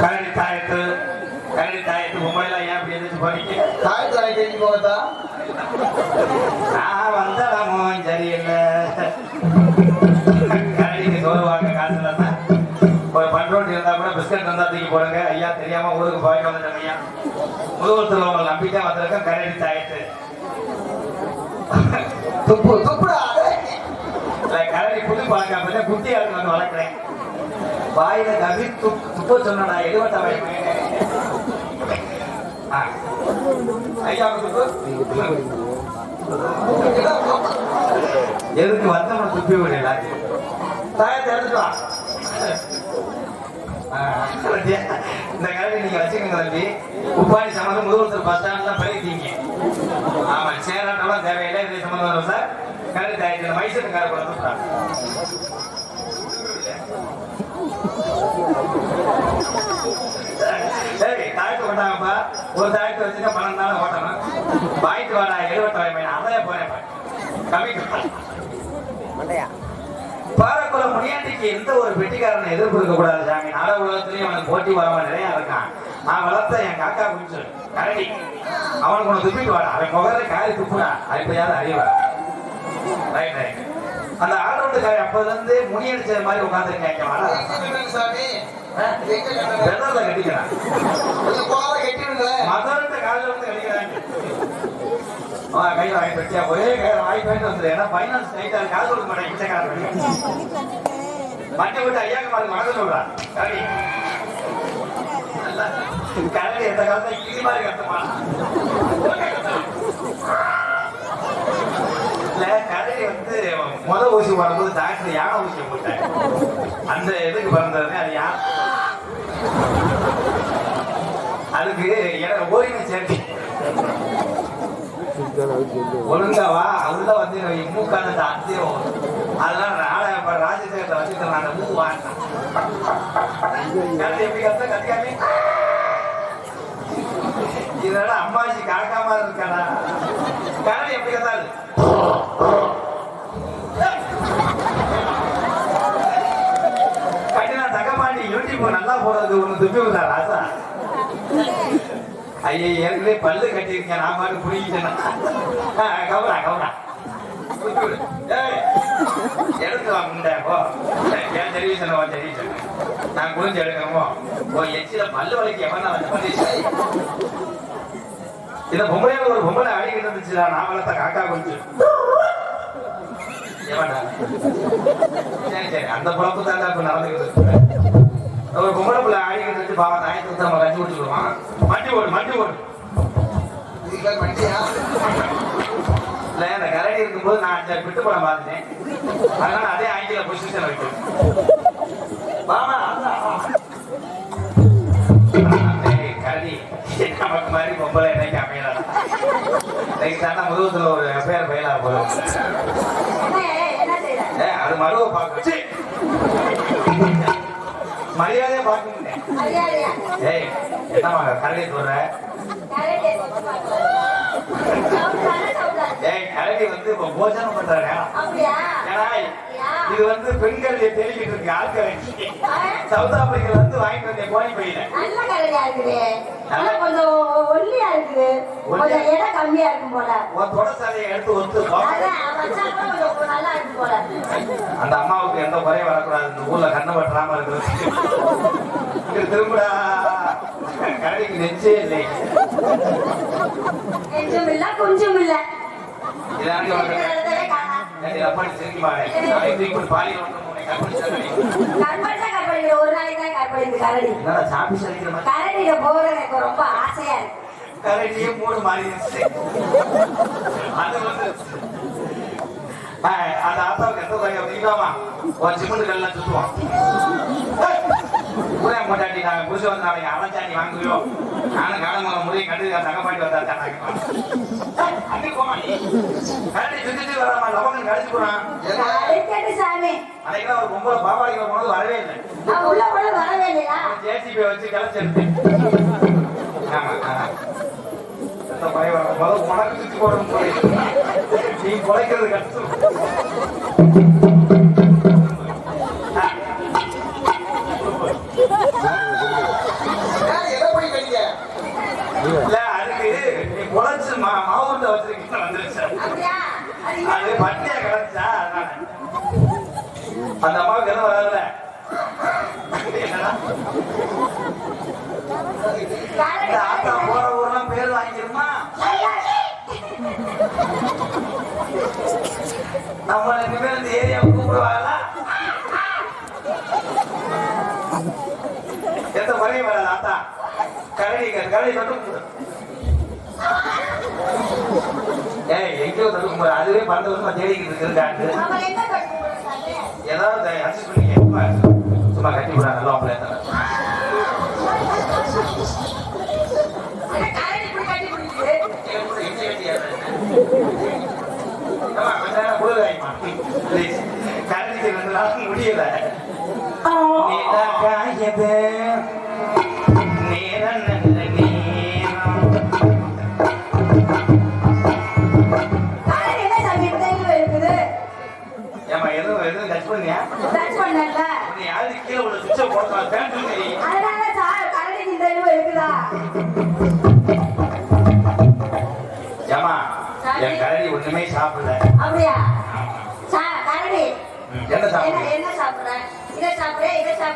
கரடி தாயத்து. கரடி தாயத்து உண்மையில ஏன் அப்படி எதிர்த்து படிக்க தாயத்து அழைக்க போகத்தான் நான் வந்தடமோ சரியில்லை. கரடிக்கு சோறு வாங்க காசு இல்லாம ஒரு பண்ரோட்டி இருந்தா கூட பிஸ்கட் இருந்தா தூக்கி போடுங்க. ஐயா தெரியாம ஊருக்கு போயிட்டு வந்துட்டேன் ஐயா. முதுகுளத்துல உங்களை நம்பிக்கை வந்திருக்கேன். கரடி தாயிட்டு துப்பு துப்புடா கரடி புது பழக்கம் குட்டி ஆளுக்கு வந்து வளர்க்குறேன். வாயில கவி துப்பு சொன்னா ஐயா துப்பு? எதுக்கு வந்தவன் துப்பி விடல தாயத்தை எடுத்துட்டு இந்த கல்வி நீங்க வச்சுக்கோங்க தம்பி. உப்பாடி சம்மந்தம் முதல்வர் பஸ் ஸ்டாண்ட்ல பண்ணிருக்கீங்க ஆமா சேராட்டம்லாம் தேவையில்லை இதே சம்மந்தம் வரும் சார். கல்வி தாயத்தில் மைசூர் கார கொண்டு சரி தாய்க்கு கொண்டாங்கப்பா. ஒரு தாய்க்கு வச்சுட்டா பன்னெண்டு நாள் ஓட்டணும். பாய்க்கு வாடா எழுபத்தி வாய் அதே போறேன் கம்மி பாரக்குளம் முனியாண்டிக்கு எந்த ஒரு பெட்டிக்காரனை எதிர்ப்பு இருக்க கூடாது சாமி? நாட உலகத்திலயும் அவனுக்கு போட்டி வரவன் நிறைய இருக்கான். நான் வளர்த்த என் காக்கா குஞ்சு. கரடி. அவனுக்கு உனக்கு துப்பிட்டு வாடா. அவன் முகர காரி துப்புனா அடிப்பையாவது அறிவா. ரைட் ரைட் அந்த காய் அப்பதுல இருந்து முனியடிச்ச மாதிரி உட்காந்துருக்காங்க வாடா. சாமி. கட்டிக்கிறான். மதவர்கிட்ட காலில் வந்து கையில வாங்கி பெட்டியா ஒரே கையில வாங்கி போயிட்டு வந்துரு ஏன்னா ஃபைனான்ஸ் டைட்டா காசு கொடுக்க மாட்டேன் பிச்சைக்காரன். மட்டை விட்டு ஐயாக்கு மாதிரி வணக்கம் சொல்றான். கரடி நல்லா. கரடி எந்த காலத்துல கிளி மாதிரி கட்டுமா? இல்ல கரடி வந்து முத ஊசி வரும்போது டாக்டர் யானை ஊசி போட்டேன் அந்த இதுக்கு பிறந்தது அது யார் அதுக்கு எனக்கு ஓரின சேர்க்கை ஒழுங்காவா? உள்ள வந்து மூக்கான அத்தியம். அதெல்லாம் நாளை வச்சுட்டு நான் மூ வாங்கினேன் எப்படி கத்த கத்தியாமி இதெல்லாம் அம்மாச்சி காக்காம இருக்காடா. கரடி எப்படி கத்தாது? கட்டினா தகமாண்டி யூடியூப் நல்லா போறது ஒண்ணு துப்பி விட்டா ராசா? ஐயா ஏற்கனவே பல்லு கட்டியிருக்கேன். நான் பாட்டு புரிஞ்சுட்டேன் கவுரா கவுரா. எடுத்து வா போ. ஏன் தெரிவிச்சேன் உன் தெரிவிச்சேன் நான் குறிஞ்சு எடுக்கிறோமோ ஓ எச்சில பல்லு வலிக்கு எவன் வந்து பண்ணிச்சு இந்த பொம்பளையில ஒரு பொம்பளை ஆடிக்கிட்டு இருந்துச்சுடா நான் வளர்த்த காக்கா குஞ்சு. சரி சரி அந்த பொழப்பு தான் நடந்துக்கிட்டு ஒரு பொம்பளை பிள்ளை ஆடிக்கிட்டு இருந்து பாவம் தாயத்தை நம்ம கட்டி விட்டுருவான் மண்டி ஓடு மண்டி ஓடு. இல்ல அந்த கரடி இருக்கும்போது நான் அஞ்சாறு பிட்டு படம் பார்த்துட்டேன். அதனால அதே ஆங்கில பொசிஷன் வைக்கும் வாமா, வா. டேய், கரடி. நமக்கு மாதிரி பொம்பளை என்னைக்கு அமையலாம் இன்னைக்கு தானே முதுகுத்துல ஒரு பேர் பயிலா போதும் அது மருவை பார்க்க. மரியாதையா பார்க்க முடியேன் மரியாதையா? ஏய் என்னம்மா கரடி சொல்ற ஏய் கரடி வந்து இப்ப போஜனம் பண்ற நேரம் அப்படியா? ஏன்னா இது வந்து பெண்கள் தேடிக்கிட்டு இருக்கு ஆட்கள் சவுத் ஆப்பிரிக்கால இருந்து வாங்கிட்டு வந்தேன் கோணி பையில நல்ல கரடியா இருக்குது. ஆனா கொஞ்சம் ஒல்லியா இருக்குது. கொஞ்சம் எடை கம்மியா இருக்கும் போல. உன் தொட சாலையை எடுத்து ஒத்து நல்லா போல. அந்த அம்மாவுக்கு எந்த குறையும் வரக்கூடாது. இந்த ஊர்ல கண்ணை பற்றாம இருக்கிறது திரும்புடா. கரடிக்கு நெச்சே இல்லை. கொஞ்சம் இல்ல கொஞ்சம் இல்ல இதான் ஒரு நாளைக்கு தான் கற்பழிக்குது கரடி. கரடியில போறது எனக்கு ரொம்ப ஆசையா இருக்கு. கரடியே மூணு மாறிடுச்சு அது வந்து ஆஹ், அந்த ஆத்தாவுக்கு எந்த ஒரு சிமெண்ட் கல்லாம் சுத்துவான். புரிய போட்டாட்டி நாங்க புருஷன் வந்து நாளைக்கு அரைச்சாண்டி வாங்குவியோ? நானும் காலமாக முறையை கண்டு தங்கப்பாட்டி வந்தா தான் அங்கே போமா நீ? கரடி சுத்திட்டு வராமா லவங்கன் கடிச்சு போறான். அன்னைக்கு ஒரு பொம்பளை பாபாடிக்கிற போனது வரவே இல்லை. நான் உள்ள கூட வரவே இல்லையா? ஜேசிபி வச்சு உனக்கு சுத்தி போடணும் நீ குலைக்கிறது கஷ்டம் ஆ. ஏன் எதை போய் கடிக்க இல்ல அதுக்கு நீ குலைச்சு மா மாவுட்ட வச்சிருக்கீங்க வந்துருச்சு அப்படியா அது அது கிடைச்சா அந்த அம்மாவுக்கு எதுவும் ஆத்தா போற ஊர்லாம் பேர் வாங்கிருமா நம்ம ரெண்டு இந்த ஏரியாவை கூப்பிடுவாங்களா எந்த குறையும் வராது ஆத்தா. கரடி கரடி தொட்டு ஏய் எங்கேயோ தொட்டு கும்பிடு. அதுவே பன்னெண்டு வருஷமா தேடிக்கிட்டு சாமி? ஏதாவது அட்ஜஸ்ட் பண்ணிக்க சும்மா கட்டி விடா நல்லா அவங்கள அந்த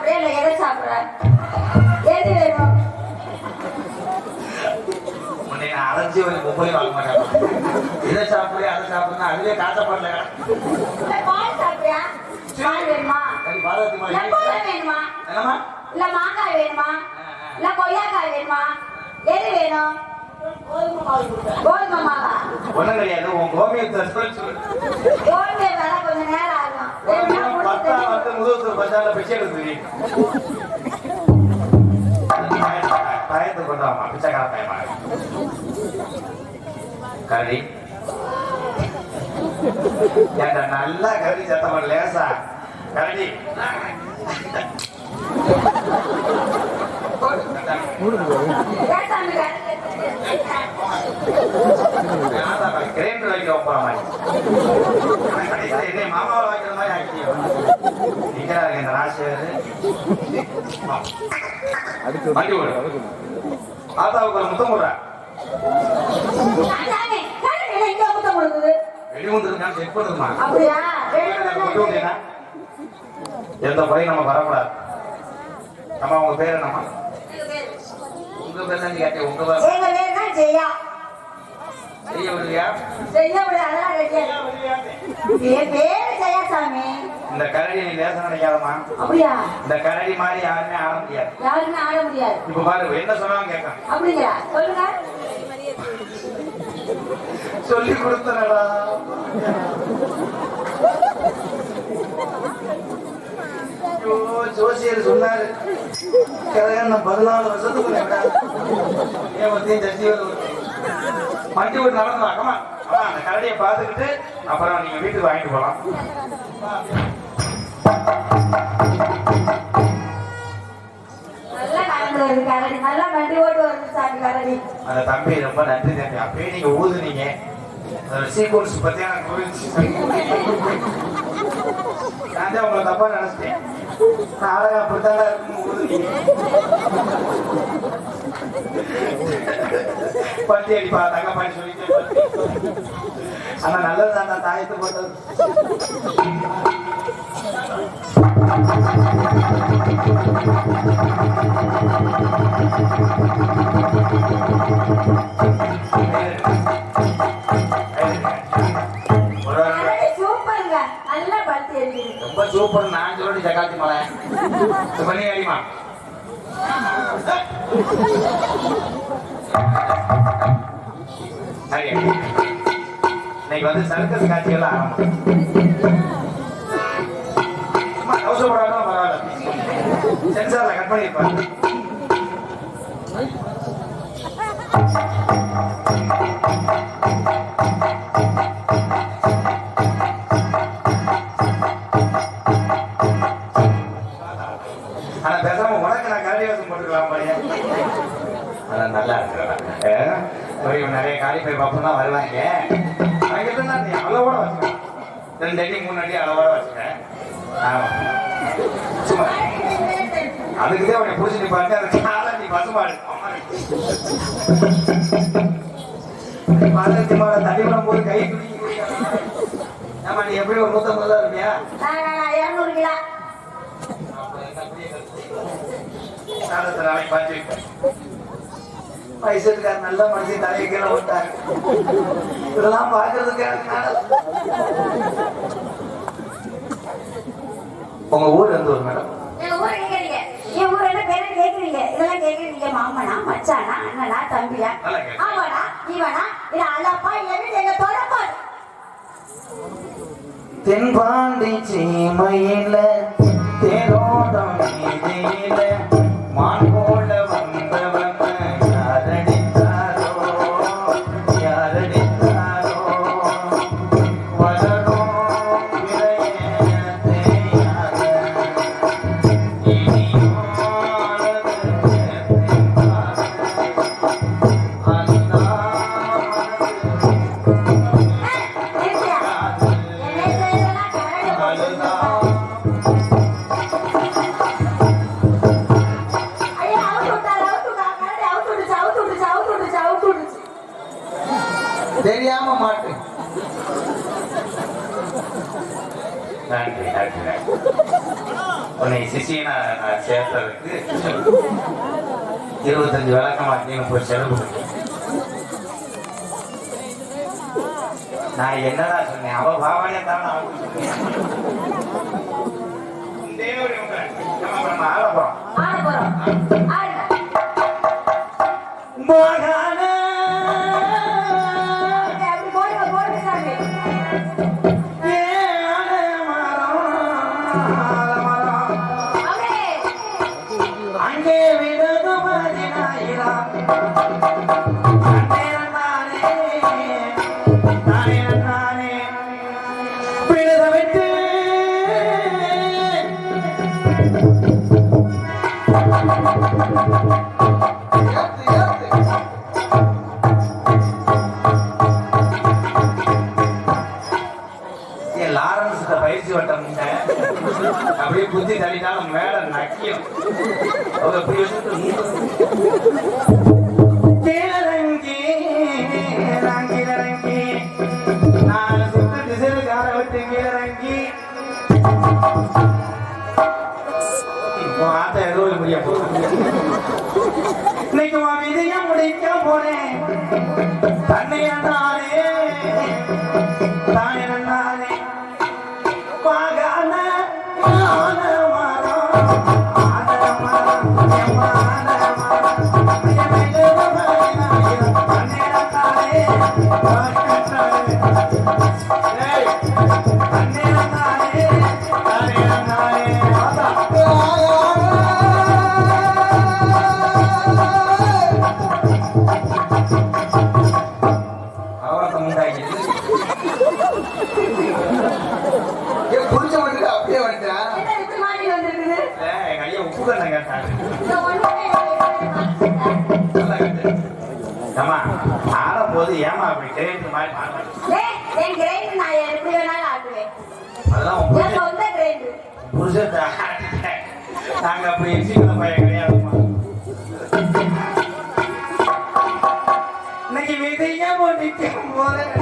சாப்பிடுறியா, இல்ல எதை சாப்பிடுற? எது வேணும்? அரைச்சி ஒரு முப்பது வாங்க மாட்டேன் இதை சாப்பிடு அதை சாப்பிடுனா அதுவே காசப்படல இல்ல பால் சாப்பிடுறியா? பால் வேணுமா? பழம் வேணுமா? இல்ல மாங்காய் வேணுமா? இல்ல கொய்யாக்காய் வேணுமா? எது வேணும்? கோதுமை மாவா? ஒண்ணும் கிடையாது உன் கோமியத்தை சொல்லி சொல்லு கோதுமை வர கொஞ்சம் நேரம் ஆகும். தண்ணி வந்து முதல் பச்சால பிச்சை எடுத்து பயத்தை கொண்டு வாமா பிச்சைக்கார பயமா ஏன்டா நல்லா கரடி சத்தம் லேசா? கரடி. கிரைண்டர் வைக்க மாதிரி என்னை மாமாவை வைக்கிற ஒரு முத்தம் போடுற செக் பண்ணுமா அப்படியா? எந்த குறையும் நம்ம வரக்கூடாது நம்ம உங்க பேர் உங்க பேர் தான் கேட்டேன் உங்க பேர் எங்க பேரு தான் ஜெயா. செய்ய விடுவியா ஜெயா ரெடியா இந்த கரடி லேசம் நினைக்காதம்மா அப்படியா? இந்த கரடி மாதிரி யாருமே ஆட முடியாது யாருமே ஆட முடியாது. இப்ப பாரு என்ன சொன்னாலும் கேட்க அப்படிங்களா? சொல்லுங்க. சொல்லி கொடுத்தனடா ஜோசியர் சொன்னாரு கல்யாணம் பதினாலு வருஷத்துக்கு. ஏன் ஒருத்தையும் தட்டி வருது வண்டி விட்டு நடந்து அந்த கரடியை பார்த்துக்கிட்டு அப்புறம் நீங்க வீட்டுக்கு வாங்கிட்டு போலாம் அந்த தம்பி ரொம்ப நன்றி தம்பி. அப்பயே நீங்க ஊதுனீங்க. சீக்வன்ஸ் பத்தி எனக்கு புரிஞ்சு நான் தான் உங்களை தப்பா நினைச்சிட்டேன். இருக்கும் ஊதுனீங்க. பட்டி அடிப்பா தங்கப்பாடி சொல்லிட்டு. ஆனா நல்லது தான் தாயத்து போட்டது. ரொம்ப சூப்பர் நான் சொல்லி ஜகாத்தி மலை அடிமா சரி. அன்னைக்கு வந்து சர்க்கஸ் காட்சியெல்லாம் ஆரம்பம் அவசரப்படாதான் பரவாயில்ல சென்சார்ல கட் பண்ணியிருப்பாங்க ஆனா பேசாம உனக்கு நான் கரடிவாசம் தான் வருவாங்க ரெண்டு அடி மூணு அடி ஆமா. சும்மா. அதுக்கு தான் அவனை பிடிச்சி நீ பாருங்க அது காலை நீ பசுமாடு பாத்திரத்தி மேல தண்ணி விடும் போது கை ஆமா நீ எப்படி ஒரு நூத்தம்பது தான் இருப்பியா? இருநூறு கிலோ. நாளைக்கு பார்த்து. வயசுக்கார நல்ல மனுஷன் தலையை கீழே விட்டாங்க இதெல்லாம் நாடகம். உங்க ஊர் எந்த ஊர் மேடம்? என் ஊர் என்ன பேரை கேக்குறீங்க? இதெல்லாம் கேக்குறீங்க. மாமனா மச்சானா அண்ணனா தம்பியா? நல்லா கேக்குறீங்க. அவனா இவனா? இல்ல அல்லப்பா இல்லன்னு எங்க தொடப்பா தென்பாண்டி சீமையில தேரோட்டம் தெரியாம மாட்டு நன்றி நன்றி. உன்னை சிசியனா நான் சேர்த்ததுக்கு இருபத்தஞ்சு விளக்கமா நீங்க போய் செலவு. நான் என்னடா சொன்னேன்? அவ பாவனையா தான் அவன் நிமிஷம். நம்ம போறோம். போறோம். ஆடுங்க Bye. உன் ஆத்த ஏதோ ஒரு முடிய போகுது. இன்னைக்கு உன் விதிய முடிக்க போறேன். தன்னைய வேணாலும் ஆட்டுவேன் அதெல்லாம் உன் என் புருஷன் சொந்த கிரைண்ட் புருஷத்தை நாங்க அப்படி சீக்கிரம் பையன் கிடையாதுமா இன்னைக்கு போறேன்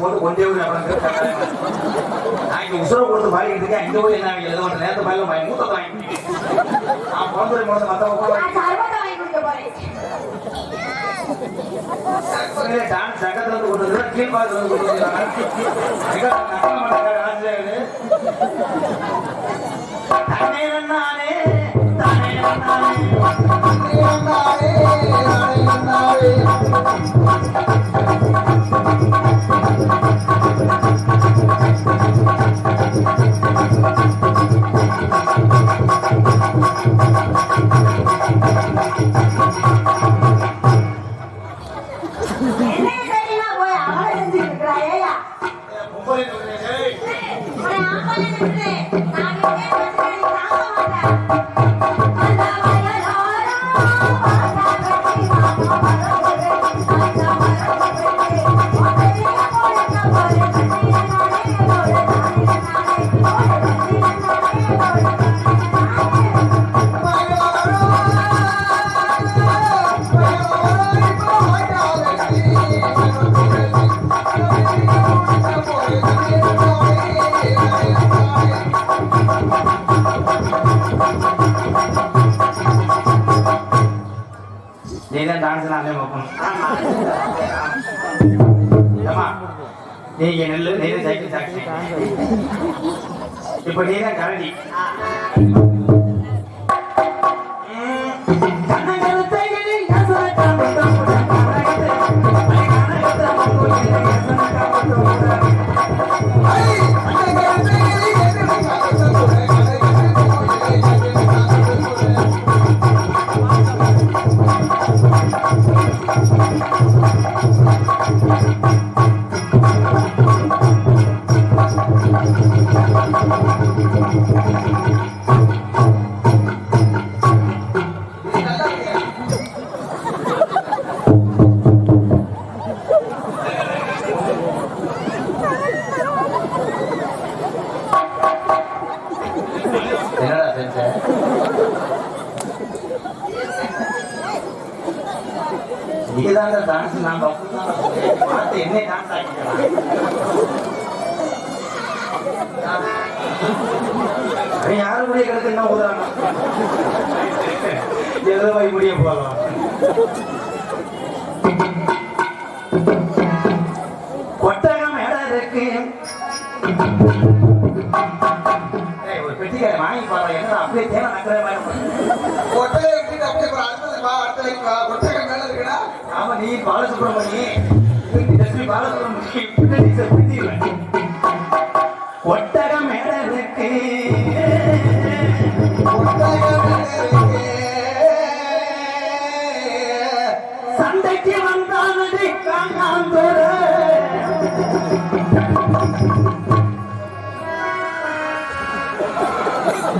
போட்டு கொண்டே அப்புறம் நான் இங்க உசுர கொடுத்து பாடிக்கிட்டு இருக்கேன் இங்க போய் என்ன எழுத மாட்டேன் நேரத்தை பாயில வாங்கி மூத்த வாங்கி நான் பிறந்த கொடுக்க போறேன். டான்ஸ் சங்கத்துல இருந்து வந்து கீழ் கொண்டு வந்து தானே நானே தானே நானே நானே நானே நானே பார்க்கணும் நீங்க நெல்லு நீ சைக்கிள் சாட்சி இப்ப நீதான் கரடி. கொட்டகம் இடம் இருக்கு ஒரு பெட்டிக்கார வாங்கி பாரு என்ன அப்படியே தேவை நக்கிற மாதிரி கொட்டையை விட்டுட்டு அப்படியே அடுத்தது வா, அடுத்தது வா. கொட்டகை மேல இருக்குடா. ஆமா நீ பாலசுப்ரமணி பாலசுப்ரமணி பின்னாடி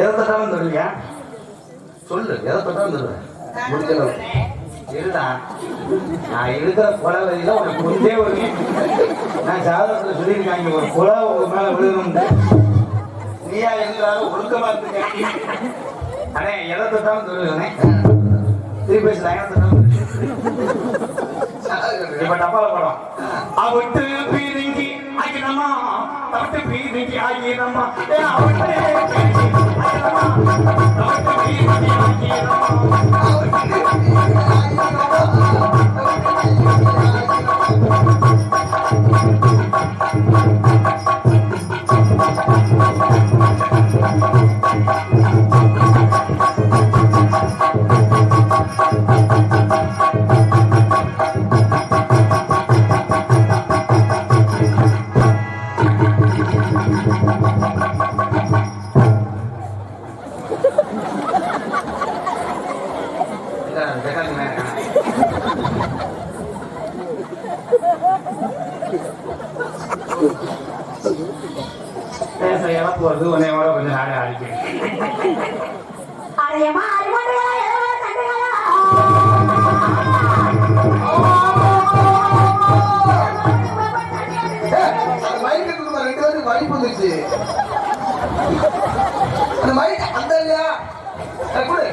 எதை தட்டாலும் தருவீங்க? சொல்லு எதை தட்டாலும் தருவேன் முடிச்சல இருடா நான் இருக்கிற குலவையில ஒரு கொஞ்சே ஒரு நான் ஜாதகத்தில் சொல்லியிருக்காங்க ஒரு குலவை உங்க மேல நீயா இருந்தாலும் ஒழுக்கமா இருந்துக்க அண்ணே எதை தட்டாலும் தருவேன் திருப்பி பேசி நான் எதை தட்டாலும் இப்போ டப்பாவில் படம் ஆயிரமா தவத்து பீதிக்கு ஆயிரமா அவர்களே ஆயிரமா தவத்து பீதிக்கு ஆயிரமா போயிடுச்சு அந்த மாதிரி அந்த இல்லையா கொடு